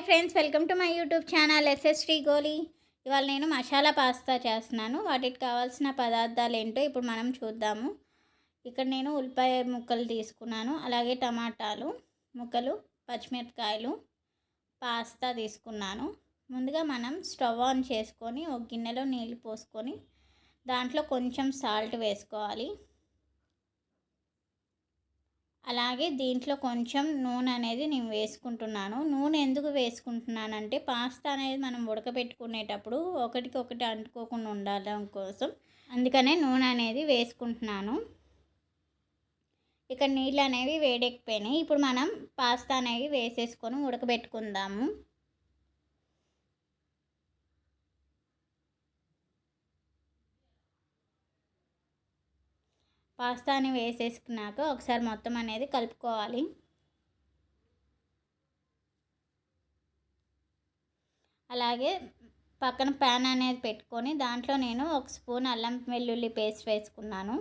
Hi friends welcome to my YouTube channel. SST గోలీ ఇవాళ నేను masala pasta చేస్తున్నాను. వాటికి కావాల్సిన పదార్థాలు ఏంటో ఇప్పుడు మనం చూద్దాము. ఇక్కడ నేను ఉల్లిపాయ ముక్కలు తీసుకున్నాను. అలాగే టమాటాలు ముక్కలు పచ్చిమిరపకాయలు పాస్తా తీసుకున్నాను. ముందుగా మనం స్టవ్ ఆన్ చేసుకొని ఒక గిన్నెలో నీళ్ళు పోసుకొని దాంట్లో కొంచెం సాల్ట్ వేసుకోవాలి. అలాగే దీంట్లో కొంచెం నూనె అనేది నేను వేసుకుంటున్నాను. నూనె ఎందుకు వేసుకుంటున్నానంటే పాస్తా అనేది మనం ఉడకబెట్టుకునేటప్పుడు ఒకటికి ఒకటి అంటుకోకుండా ఉండడం కోసం అందుకనే నూనె అనేది వేసుకుంటున్నాను. ఇక్కడ నీళ్ళు అనేవి వేడెక్కిపోయినాయి. ఇప్పుడు మనం పాస్తా అనేవి వేసేసుకొని ఉడకబెట్టుకుందాము. పాస్తాని వేసేసుకున్నాక ఒకసారి మొత్తం అనేది కలుపుకోవాలి. అలాగే పక్కన ప్యాన్ అనేది పెట్టుకొని దాంట్లో నేను ఒక స్పూన్ అల్లం వెల్లుల్లి పేస్ట్ వేసుకున్నాను.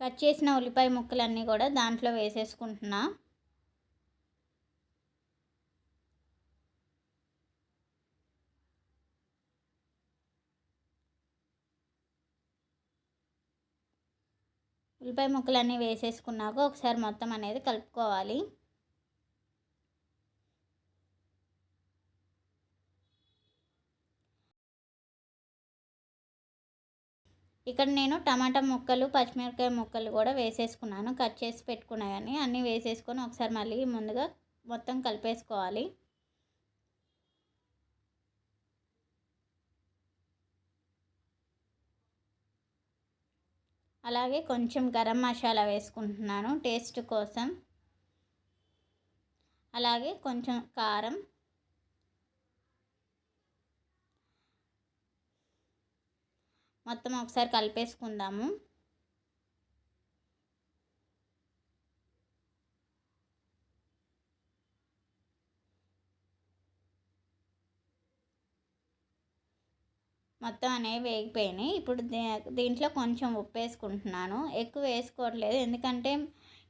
కట్ చేసిన ఉల్లిపాయ ముక్కలన్నీ కూడా దాంట్లో వేసేసుకుంటున్నా. ఉల్లిపాయ ముక్కలన్నీ వేసేసుకున్నాక ఒకసారి మొత్తం అనేది కలుపుకోవాలి. ఇక్కడ నేను టమాటా ముక్కలు పచ్చిమిరపకాయ ముక్కలు కూడా వేసేసుకున్నాను. కట్ చేసి పెట్టుకున్నాయని అన్నీ వేసేసుకొని ఒకసారి మళ్ళీ ముందుగా మొత్తం కలిపేసుకోవాలి. అలాగే కొంచెం గరం మసాలా వేసుకుంటున్నాను టేస్ట్ కోసం. అలాగే కొంచెం కారం. మొత్తం ఒకసారి కలిపేసుకుందాము. మొత్తం అనేవి వేగిపోయినాయి. ఇప్పుడు దీంట్లో కొంచెం ఉప్పు వేసుకుంటున్నాను. ఎక్కువ వేసుకోవట్లేదు. ఎందుకంటే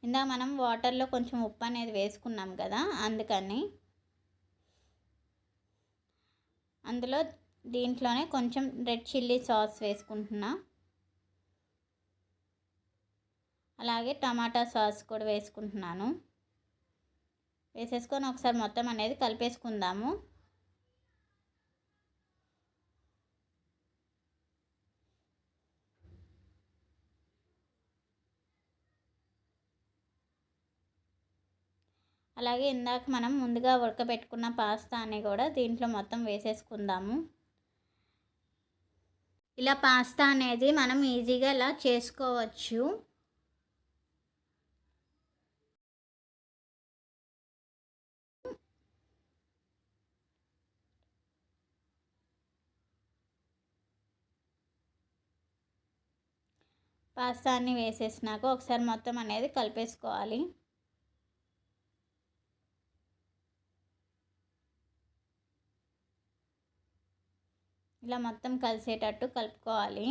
ఇందా మనం వాటర్లో కొంచెం ఉప్పు అనేది వేసుకున్నాం కదా అందుకని. అందులో దీంట్లోనే కొంచెం రెడ్ చిల్లీ సాస్ వేసుకుంటున్నా. అలాగే టమాటా సాస్ కూడా వేసుకుంటున్నాను. వేసేసుకొని ఒకసారి మొత్తం అనేది కలిపేసుకుందాము. అలాగే ఇందాక మనం ముందుగా ఉడకబెట్టుకున్న పాస్తాని కూడా దీంట్లో మొత్తం వేసేసుకుందాము. ఇలా పాస్తా అనేది మనం ఈజీగా ఇలా చేసుకోవచ్చు. పాస్తాన్ని వేసేసినాక ఒకసారి మొత్తం అనేది కలిపేసుకోవాలి. ఇలా మొత్తం కలిసేటట్టు కలుపుకోవాలి.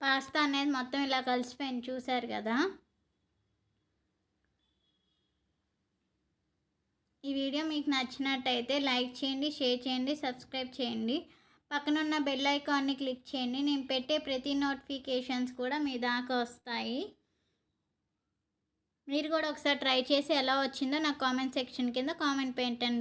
పాస్తా అనేది మొత్తం ఇలా కలిసిపోయింది చూసారు కదా? ఈ వీడియో మీకు నచ్చినట్టయితే లైక్ చేయండి షేర్ చేయండి సబ్స్క్రైబ్ చేయండి. పక్కనున్న బెల్ ఐకాన్ని క్లిక్ చేయండి. నేను పెట్టే ప్రతి నోటిఫికేషన్స్ కూడా మీ దాకా వస్తాయి. మీరు కూడా ఒకసారి ట్రై చేసి ఎలా వచ్చిందో నాకు కామెంట్ సెక్షన్ కింద కామెంట్ పెట్టండి.